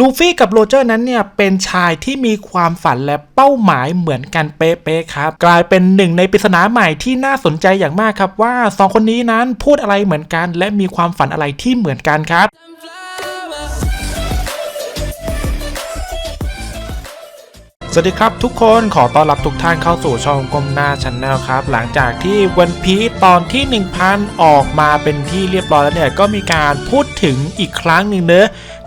ลูฟี่กับโรเจอร์นั้นเนี่ยเป็นชายที่มีความฝันและเป้าหมายเหมือนกันเป๊ะๆครับ กลายเป็นหนึ่งในปริศนาใหม่ที่น่าสนใจอย่างมากครับว่าสองคนนี้นั้นพูดอะไรเหมือนกัน และมีความฝันอะไรที่เหมือนกันครับสวัสดีครับทุกคนขอต้อนรับทุกท่านเข้าสู่ช่องกลมหน้าชันแนลครับ หลังจากที่วันพีตอนที่ 1000 ออกมาเป็นที่เรียบร้อยแล้วเนี่ย ก็มีการพูดถึงอีกครั้งหนึ่งเนอะ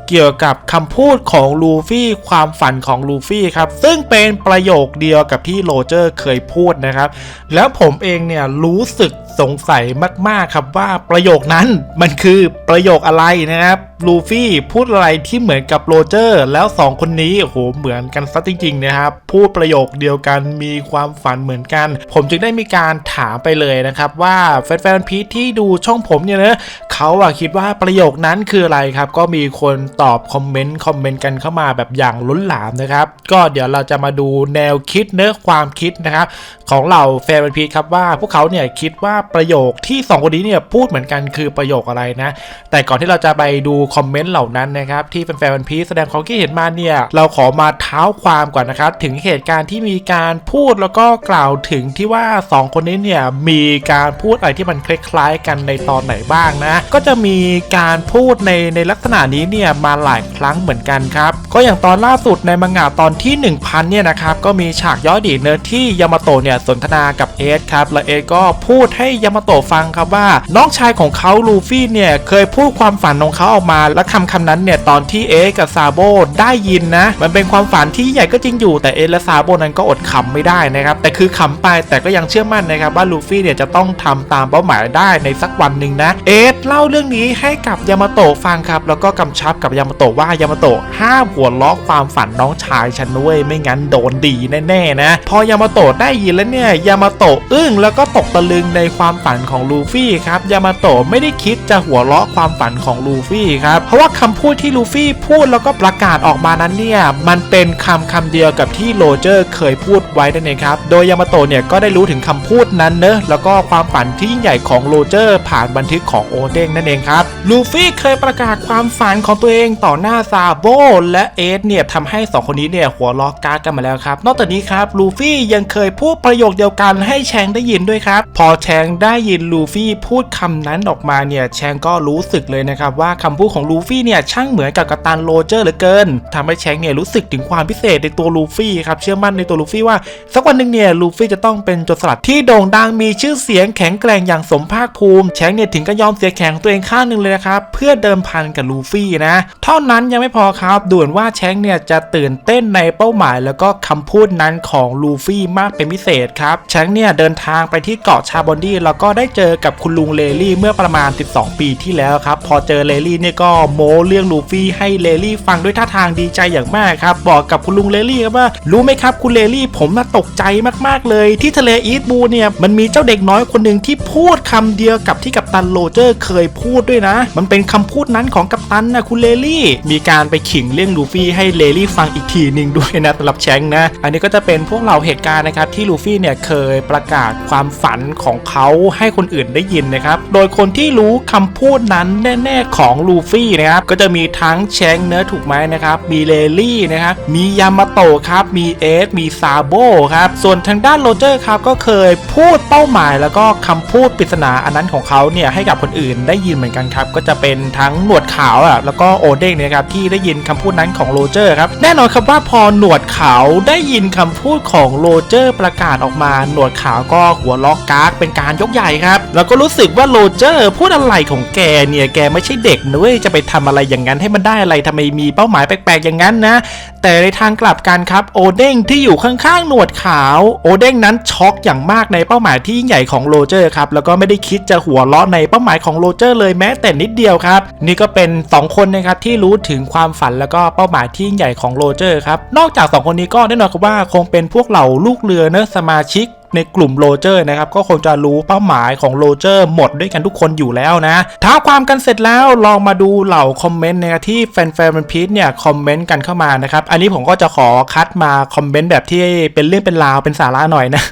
เกี่ยวกับคำพูดของลูฟี่ความฝันของลูฟี่ครับซึ่งเป็นประโยคเดียวกับที่โรเจอร์เคยพูดนะครับ แล้วผมเองเนี่ยรู้สึก สงสัยมากๆครับว่าประโยคนั้นมันคือประโยคอะไรนะครับลูฟี่พูดอะไรที่เหมือนกับโรเจอร์ แล้วสองคนนี้โอ้โหเหมือนกันซะจริง ๆ นะครับ พูดประโยคเดียวกันมีความฝันเหมือนกัน ผมจึงได้มีการถามไปเลยนะครับว่าแฟนๆพีทที่ดูช่องผมเนี่ยนะเขาอะคิดว่าประโยคนั้นคืออะไรครับ ก็มีคนตอบคอมเมนต์คอมเมนต์กันเข้ามาแบบอย่างล้นหลามนะครับ ก็เดี๋ยวเราจะมาดูแนวคิดเนื้อความคิดนะครับ ของเราแฟนพีทครับว่าพวกเขาเนี่ยคิดว่าประโยคที่สองคนนี้เนี่ยพูดเหมือนกันคือประโยคอะไรนะ แต่ก่อนที่เราจะไปดูคอมเมนต์เหล่านั้นนะครับที่แฟนๆมันพีแสดงความคิดเห็นมาเนี่ยเราขอมาเท้าความก่อนนะครับถึงเหตุการณ์ที่มีการพูดแล้วก็กล่าวถึงที่ว่าสองคนนี้เนี่ยมีการพูดอะไรที่มันคล้ายๆกันในตอนไหนบ้างนะ ก็จะมีการพูดในในลักษณะนี้เนี่ยมาหลายครั้งเหมือนกันครับก็อย่างตอนล่าสุดในมังงะตอนที่ 1000เนี่ยนะครับก็มีฉากย่อดีเนื้อที่ยามาโตะเนี่ยสนทนากับเอสครับและเอสก็พูดให้ยามาโตะฟังครับว่า น้องชายของเขาลูฟี่เนี่ยเคยพูดความฝันของเขาออกมา และคำคำนั้นเนี่ยตอนที่เอกับซาโบได้ยินนะ มันเป็นความฝันที่ใหญ่ก็จริงอยู่แต่เอและซาโบนั้นก็อดขำไม่ได้นะครับแต่คือขำไปแต่ก็ยังเชื่อมั่นนะครับว่าลูฟี่เนี่ยจะต้องทำตามเป้าหมายได้ในสักวันหนึ่งนะ เอสเล่าเรื่องนี้ให้กับยามาโตะฟังครับแล้วก็กำชับกับยามาโตะว่ายามาโตะห้ามหัวล้อความฝันน้องชายฉันด้วยไม่งั้นโดนดีแน่ๆนะ พอยามาโตะได้ยินแล้วเนี่ยยามาโตะอึ้งแล้วก็ตกตะลึงในความฝันของลูฟี่ครับยามาโตะไม่ได้คิดจะหัวเราะความฝันของลูฟี่ครับเพราะว่าคำพูดที่ลูฟี่พูดแล้วก็ประกาศออกมานั้นเนี่ยมันเป็นคำคำเดียวกับที่โรเจอร์เคยพูดไว้นั่นเองครับโดยยามาโตะเนี่ยก็ได้รู้ถึงคำพูดนั้นเนอะแล้วก็ความฝันที่ยิ่งใหญ่ของโรเจอร์ ผ่านบันทึกของโอเด้งนั่นเองครับลูฟี่เคยประกาศความฝันของตัวเองต่อหน้าซาโบและเอสเนี่ยทำให้สองคนนี้เนี่ยหัวล้อกากกันมาแล้วครับ นอกจากนี้ครับลูฟี่ยังเคยพูดประโยคเดียวกันให้แชงได้ยินด้วยครับ พอแชงได้ยินลูฟี่พูดคำนั้นออกมาเนี่ยแชงก็รู้สึกเลยนะครับว่าคำพูดของลูฟี่เนี่ยช่างเหมือนกับกัปตันโรเจอร์เหลือเกินทำให้แชงเนี่ยรู้สึกถึงความพิเศษในตัวลูฟี่ครับเชื่อมั่นในตัวลูฟี่ว่า สักวันหนึ่งเนี่ยลูฟี่จะต้องเป็นโจรสลัดที่โด่งดังมีชื่อเสียงแข็งแกร่งอย่างสมภาคภูมิแชงเนี่ยถึงก็ยอมเสียแข็งตัวเองข้างหนึ่งเลยนะครับเพื่อเดิมพันกับลูฟี่นะเท่านั้นยังไม่พอครับด่วนว่าแชงเนี่ยจะตื่นเต้นในเป้าหมาย แล้วก็คำพูดนั้นของลูฟี่มากเป็นพิเศษครับแชงเนี่ยเดินทางไปที่เกาะชาบอนดี้แล้วก็ได้เจอกับคุณลุงเลลี่เมื่อประมาณ 12 ปีที่แล้วครับ พอเจอเลลี่เนี่ยก็โม้เรื่องลูฟี่ให้เลลี่ฟังด้วยท่าทางดีใจอย่างมากครับ บอกกับคุณลุงเลลี่ครับว่า รู้ไหมครับคุณเลลี่ผมน่ะตกใจมากๆเลย ที่ทะเลอีสบูเนี่ยมันมีเจ้าเด็กน้อยคนหนึ่งที่พูดคำเดียวกับที่กัปตันโรเจอร์เคยพูดด้วยนะ มันเป็นคำพูดนั้นของกัปตันนะคุณเลลี่ มีการไปขิงเรื่องลูฟี่ให้เลลี่ฟังอีกทีหนึ่งด้วยนะสำหรับแชงนะ อันนี้ก็จะเป็นพวกเราเหตุการณ์นะครับที่ลูฟี่เนี่ยเคยประกาศความฝันของเขาให้คนอื่นได้ยินนะครับ โดยคนที่รู้คำพูดนั้นแน่ ๆ ของลูฟี่นะครับ ก็จะมีทั้งแชงเนื้อถูกไหมนะครับ มีเลลี่นะครับ มียามาโตะครับ มีเอส มีซาโบครับ ส่วนทางด้านโรเจอร์ครับก็เคยพูดเป้าหมายแล้วก็คำพูดปริศนาอันนั้นของเขาเนี่ยให้กับคนอื่นได้ยินเหมือนกันครับ ก็จะเป็นทั้งหนวดขาวอะแล้วก็โอเด้งนยครับที่ได้ยินคำพูดนั้นของโรเจอร์ครับแน่นอนครับว่าพอหนวดขาวได้ยินคำพูดของโรเจอร์ประกาศออกมาหนวดขาวก็หัวล็อกกากเป็นการยกใหญ่ครับ แล้วก็รู้สึกว่าโรเจอร์พูดอะไรของแกเนี่ยแกไม่ใช่เด็กนะเว้ยจะไปทำอะไรอย่างนั้นให้มันได้อะไรทำไมมีเป้าหมายแปลกๆอย่างนั้นนะ แต่ในทางกลับกันครับโอเด้งที่อยู่ข้างๆหนวดขาวโอเด้งนั้นช็อกอย่างมากในเป้าหมายที่ยิ่งใหญ่ของโรเจอร์ครับแล้วก็ไม่ได้คิดจะหัวเราะในเป้าหมายของโรเจอร์เลยแม้แต่นิดเดียวครับ นี่ก็เป็น 2 คนนะครับที่รู้ถึงความฝันแล้วก็เป้าหมายที่ยิ่งใหญ่ของโรเจอร์ครับนอกจาก 2 คนนี้ก็แน่นอนครับว่าคงเป็นพวกเหล่าลูกเรือเนอะสมาชิก ในกลุ่มโรเจอร์นะครับก็คงจะรู้เป้าหมายของโรเจอร์หมดด้วยกันทุกคนอยู่แล้วนะท้าความกันเสร็จแล้วลองมาดูเหล่าคอมเมนต์นะที่แฟนๆมันพีทเนี่ยคอมเมนต์กันเข้ามานะครับอันนี้ผมก็จะขอคัดมาคอมเมนต์แบบที่เป็นเรื่องเป็นราวเป็นสาระหน่อยนะ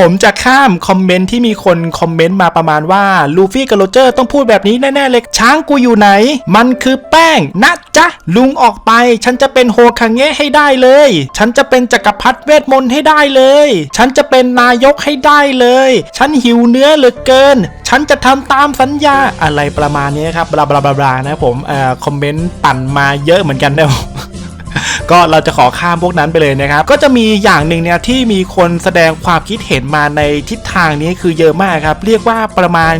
ผมจะข้ามคอมเมนต์ที่มีคนคอมเมนต์มาประมาณว่าลูฟี่กับโรเจอร์ต้องพูดแบบนี้แน่ๆเลยช้างกูอยู่ไหน มันคือแป้งนะจ๊ะ ลุงออกไป ฉันจะเป็นโฮคังเงะให้ได้เลย ฉันจะเป็นจักรพรรดิเวทมนต์ให้ได้เลย ฉันจะเป็นนายกให้ได้เลย ฉันหิวเนื้อเหลือเกิน ฉันจะทำตามสัญญาอะไรประมาณนี้ครับบลาบลาบลาบลานะผมเอ่อคอมเมนต์ปั่นมาเยอะเหมือนกันนะ ก็เราจะขอข้ามพวกนั้นไปเลยนะครับ ก็จะมีอย่างหนึ่งเนี่ยที่มีคนแสดงความคิดเห็นมาในทิศทางนี้คือเยอะมากครับ เรียกว่าประมาณ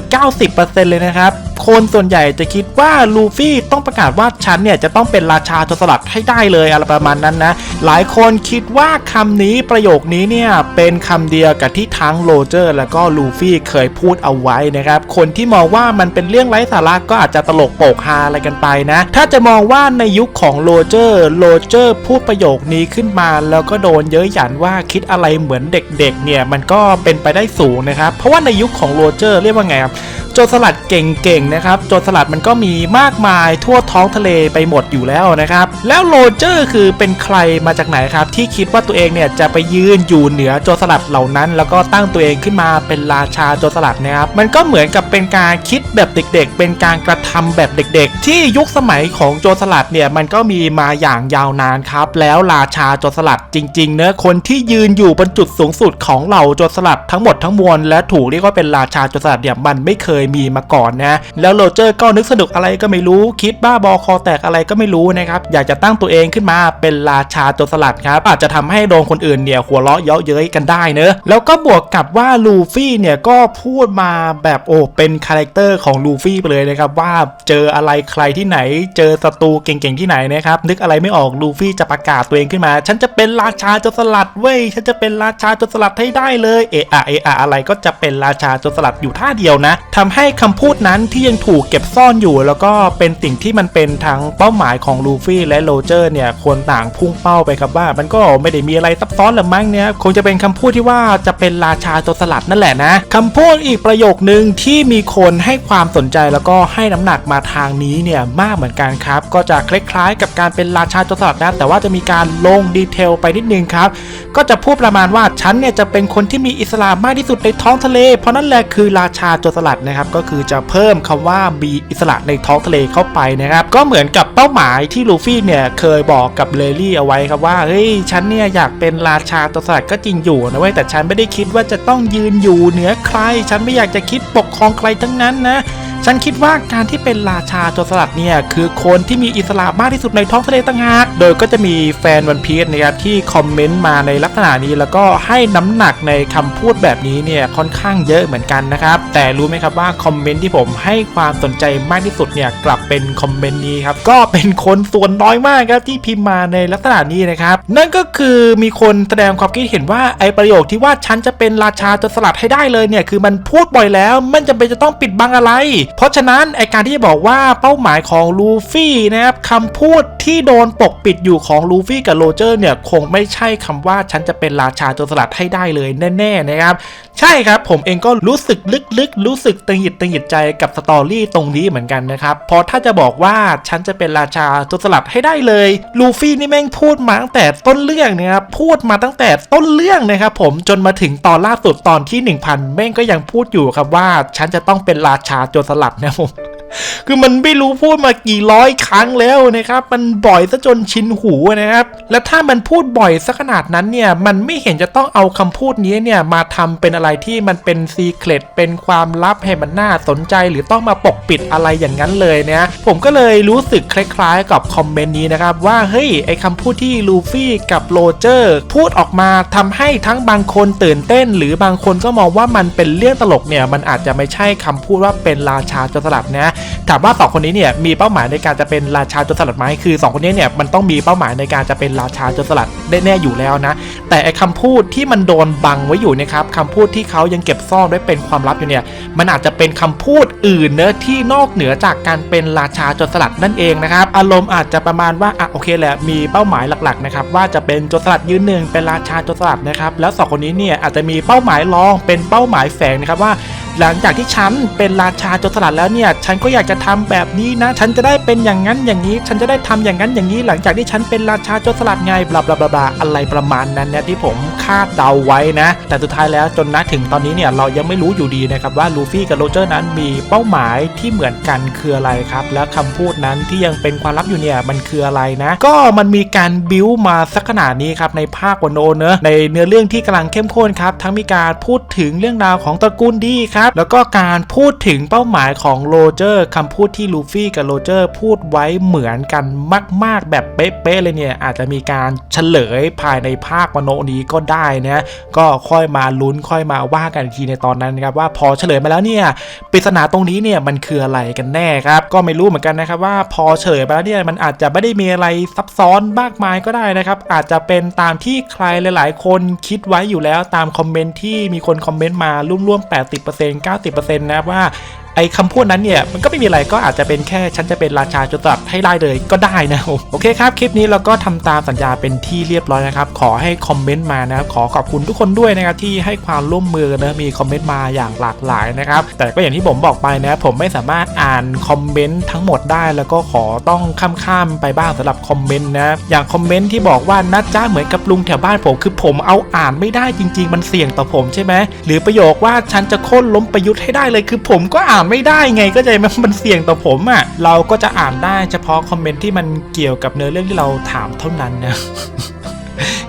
90%เลยนะครับ คนส่วนใหญ่จะคิดว่าลูฟี่ต้องประกาศว่าฉันเนี่ยจะต้องเป็นราชาโจรสลัดให้ได้เลยอะไรประมาณนั้นนะ หลายคนคิดว่าคำนี้ประโยคนี้เนี่ยเป็นคำเดียวกับที่ทั้งโรเจอร์ แล้วก็ลูฟี่เคยพูดเอาไว้นะครับ คนที่มองว่ามันเป็นเรื่องไร้สาระก็อาจจะตลกโปกฮาอะไรกันไปนะ ถ้าจะมองว่าในยุคของโรเจอร์โรเจอร์พูดประโยคนี้ขึ้นมา แล้วก็โดนเย้ยหยันว่าคิดอะไรเหมือนเด็กๆเนี่ยมันก็เป็นไปได้สูงนะครับ เพราะว่าในยุคของโรเจอร์เรียกว่าไงครับ จรสลัดเก่งๆนะครับโจรสลัดมันก็มีมากมายทั่วท้องทะเลไปหมดอยู่แล้วนะครับ แล้วโรเจอร์คือเป็นใครมาจากไหนครับ ที่คิดว่าตัวเองเนี่ยจะไปยืนอยู่เหนือโจรสลัดเหล่านั้น แล้วก็ตั้งตัวเองขึ้นมาเป็นราชาโจรสลัดนะครับมันก็เหมือนกับเป็นการคิดแบบเด็กๆ เป็นการกระทำแบบเด็กๆ ที่ยุคสมัยของโจรสลัดเนี่ยมันก็มีมาอย่างยาวนานครับแล้วราชาโจรสลัดจริงๆเนะคนที่ยืนอยู่บนจุดสูงสุดของเหล่าโจรสลัดทั้งหมดทั้งมวลและถูกเรียกว่าเป็นราชาโจรสลัดเนี่ยมันไม่เคยมีมาก่อนนะแล้วโรเจอร์ก็นึกสนุกอะไรก็ไม่รู้คิดบ้าบอคอแตกอะไรก็ไม่รู้นะครับอยากจะตั้งตัวเองขึ้นมาเป็นราชาโจรสลัดครับอาจจะทำให้โดนคนอื่นเนี่ยหัวเราะเยาะเย้ยกันได้เนอะแล้วก็บวกกับว่าลูฟี่เนี่ยก็พูดมาแบบโอ้เป็นคาแรคเตอร์ของลูฟี่ไปเลยนะครับว่าเจออะไรใครที่ไหน เจอศัตรูเก่งๆที่ไหนนะครับนึกอะไรไม่ออกลูฟี่จะประกาศตัวเองขึ้นมา ฉันจะเป็นราชาโจรสลัดเว้ยฉันจะเป็นราชาโจรสลัดให้ได้เลยเอะอะเอะอะอะไรก็จะเป็นราชาโจรสลัดอยู่ท่าเดียวนะทำให้คำพูดนั้นที่ยังถูกเก็บซ่อนอยู่ แล้วก็เป็นสิ่งที่มันเป็นทั้งเป้าหมายของลูฟี่และโรเจอร์เนี่ยควรต่างพุ่งเป้าไปครับว่ามันก็ไม่ได้มีอะไรซับซ้อนหรือมั้งเนี่ยคงจะเป็นคำพูดที่ว่าจะเป็นราชาโจรสลัดนั่นแหละนะคำพูดอีกประโยคนึงที่มีคนให้ความสนใจแล้วก็ให้น้ำหนักมาทางนี้เนี่ยมากเหมือนกันครับ ก็จะคล้ายๆ กับการเป็นราชาโจรสลัดนะแต่ว่าจะมีการลงดีเทลไปนิดนึงครับ ก็จะพูดประมาณว่าฉันเนี่ยจะเป็นคนที่มีอิสระมากที่สุดในท้องทะเล เพราะนั่นแหละคือราชาโจรสลัดนะครับก็คือจะเพิ่มคำว่ามีอิสระในท้องทะเลเข้าไปนะครับ ก็เหมือนกับเป้าหมายที่ลูฟี่เนี่ยเคยบอกกับเลลี่เอาไว้ครับว่าเฮ้ยฉันเนี่ยอยากเป็นราชาตัวสลัดก็จริงอยู่นะเว้ยแต่ฉันไม่ได้คิดว่าจะต้องยืนอยู่เหนือใคร ฉันไม่อยากจะคิดปกครองใครทั้งนั้นนะ ฉันคิดว่าการที่เป็นราชาโจรสลัดเนี่ยคือคนที่มีอิสระมากที่สุดในท้องทะเลต่างหาก โดยก็จะมีแฟนวันพีซนะครับที่คอมเมนต์มาในลักษณะนี้ แล้วก็ให้น้ำหนักในคำพูดแบบนี้เนี่ยค่อนข้างเยอะเหมือนกันนะครับ แต่รู้ไหมครับว่าคอมเมนต์ที่ผมให้ความสนใจมากที่สุดเนี่ยกลับเป็นคอมเมนต์นี้ครับก็เป็นคนส่วนน้อยมากครับที่พิมพ์มาในลักษณะนี้นะครับนั่นก็คือมีคนแสดงความคิดเห็นว่าไอประโยคที่ว่าฉันจะเป็นราชาโจรสลัดให้ได้เลยเนี่ยคือมันพูดบ่อยแล้ว มันจำเป็นจะต้องปิดบังอะไรเพราะฉะนั้นไอการที่จะบอกว่าเป้าหมายของลูฟี่นะครับคำพูดที่โดนปกปิดอยู่ของลูฟี่กับโรเจอร์เนี่ยคงไม่ใช่คำว่าฉันจะเป็นราชาโจรสลัดให้ได้เลยแน่ๆนะครับ ใช่ครับผมเองก็รู้สึกลึกๆ รู้สึกตังหิดตังหิดใจกับสตอรี่ตรงนี้เหมือนกันนะครับพราะถ้าจะบอกว่าฉันจะเป็นราชาโจรสลัดให้ได้เลยลูฟี่นี่แม่งพูดมาตั้งแต่ต้นเรื่องนะครับพูดมาตั้งแต่ต้นเรื่องนะครับผมจนมาถึงตอนล่าสุดตอนที่ 1000 แม่งก็ยังพูดอยู่ครับว่าฉันจะต้องเป็นราชาโจรสลัดนะผม คือมันไม่รู้พูดมากี่ร้อยครั้งแล้วนะครับ มันบ่อยซะจนชินหูนะครับ แล้วถ้ามันพูดบ่อยสักขนาดนั้นเนี่ย มันไม่เห็นจะต้องเอาคำพูดนี้เนี่ยมาทำเป็นอะไรที่มันเป็นซีเครตเป็นความลับให้มันน่าสนใจ หรือต้องมาปกปิดอะไรอย่างนั้นเลยนะผมก็เลยรู้สึกคล้ายๆ กับคอมเมนต์นี้นะครับ ว่าเฮ้ยไอคำพูดที่ลูฟี่กับโรเจอร์พูดออกมาทำให้ทั้งบางคนตื่นเต้น หรือบางคนก็มองว่ามันเป็นเรื่องตลกเนี่ยมันอาจจะไม่ใช่คำพูดว่าเป็นราชาจรสลัดนะถามว่าสองคนนี้เนี่ยมีเป้าหมายในการจะเป็นราชาโจรสลัดไหมคือสองคนนี้เนี่ยมันต้องมีเป้าหมายในการจะเป็นราชาโจรสลัดแน่ๆอยู่แล้วนะ แต่ไอคำพูดที่มันโดนบังไว้อยู่นะครับคำพูดที่เขายังเก็บซ่อนไว้เป็นความลับอยู่เนี่ยมันอาจจะเป็นคำพูดอื่นเนอะที่นอกเหนือจากการเป็นราชาโจรสลัดนั่นเองนะครับอารมณ์อาจจะประมาณว่าอะโอเคแหละมีเป้าหมายหลักๆนะครับว่าจะเป็นโจรสลัดยืนหนึ่งเป็นราชาโจรสลัดนะครับแล้วสองคนนี้เนี่ยอาจจะมีเป้าหมายรองเป็นเป้าหมายแฝงนะครับว่า หลังจากที่ฉันเป็นราชาโจรสลัดแล้วเนี่ย ฉันก็อยากจะทำแบบนี้นะ ฉันจะได้เป็นอย่างนั้นอย่างนี้ ฉันจะได้ทำอย่างนั้นอย่างนี้ หลังจากที่ฉันเป็นราชาโจรสลัดไงบลาบลาบลาอะไรประมาณนั้นเนี่ยที่ผมคาดเดาไว้นะ แต่สุดท้ายแล้วจนณถึงตอนนี้เนี่ยเรายังไม่รู้อยู่ดีนะครับว่าลูฟี่กับโรเจอร์นั้นมีเป้าหมายที่เหมือนกันคืออะไรครับ และคำพูดนั้นที่ยังเป็นความลับอยู่เนี่ยมันคืออะไรนะ ก็มันมีการบิ้วมาสักขนาดนี้ครับในภาควันโนเนอะในเนื้อเรื่องที่กำลังเข้มข้นครับทั้งมีการพูดถึงเรื่องราวของตระกูลดีครับแล้วก็การพูดถึงเป้าหมายของโรเจอร์คำพูดที่ลูฟี่กับโรเจอร์พูดไว้เหมือนกันมาก ๆ แบบเป๊ะๆเลยเนี่ย อาจจะมีการเฉลยภายในภาควันโนนี้ก็ได้นะก็ค่อยมาลุ้นค่อยมาว่ากันทีในตอนนั้นนะครับว่าพอเฉลยมาแล้วเนี่ยปริศนาตรงนี้เนี่ยมันคืออะไรกันแน่ครับ ก็ไม่รู้เหมือนกันนะครับว่าพอเฉลยไปแล้วเนี่ยมันอาจจะไม่ได้มีอะไรซับซ้อนมากมายก็ได้นะครับอาจจะเป็นตามที่ใครหลาย ๆ คนคิดไว้อยู่แล้วตามคอมเมนต์ที่มีคนคอมเมนต์มาร่วมๆ80% 90%นะครับว่า ไอ้คำพูดนั้นเนี่ยมันก็ไม่มีอะไรก็อาจจะเป็นแค่ฉันจะเป็นราชาจุตัดให้ได้เลยก็ได้นะโอเคครับ คลิปนี้เราก็ทำตามสัญญาเป็นที่เรียบร้อยนะครับขอให้คอมเมนต์มานะครับขอขอบคุณทุกคนด้วยนะครับที่ให้ความร่วมมือนะมีคอมเมนต์มาอย่างหลากหลายนะครับแต่ก็อย่างที่ผมบอกไปนะผมไม่สามารถอ่านคอมเมนต์ทั้งหมดได้ แล้วก็ขอต้องข้ามๆไปบ้างสำหรับคอมเมนต์นะอย่างคอมเมนต์ที่บอกว่านัดจ้าเหมือนกับลุงแถวบ้านผมคือผมเอาอ่านไม่ได้จริง ๆ มันเสี่ยงต่อผมใช่ไหมหรือประโยคว่าฉันจะโค่นล้มประยุทธ์ให้ได้เลยคือผมก็อ่านไม่ได้ไงก็ใจมันเสี่ยงต่อผมอะ่ะเราก็จะอ่านได้เฉพาะคอมเมนต์ที่มันเกี่ยวกับเนื้อเรื่องที่เราถามเท่านั้นนะ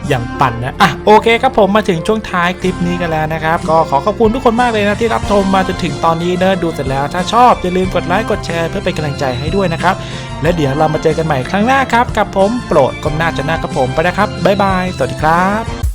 อย่างปั่นนะ อะโอเคครับผมมาถึงช่วงท้ายคลิปนี้กันแล้วนะครับ ก็ขอขอบคุณทุกคนมากเลยนะที่รับชมมาจนถึงตอนนี้เนอะดูเสร็จแล้ว ถ้าชอบอย่าลืมกดไลค์กดแชร์เพื่อเป็นกำลังใจให้ด้วยนะครับ และเดี๋ยวเรามาเจอกันใหม่ครั้งหน้าครับ กับผมโปรดก้มหน้าจะหน้ากับผมไปนะครับบ๊ายบาย สวัสดีครับ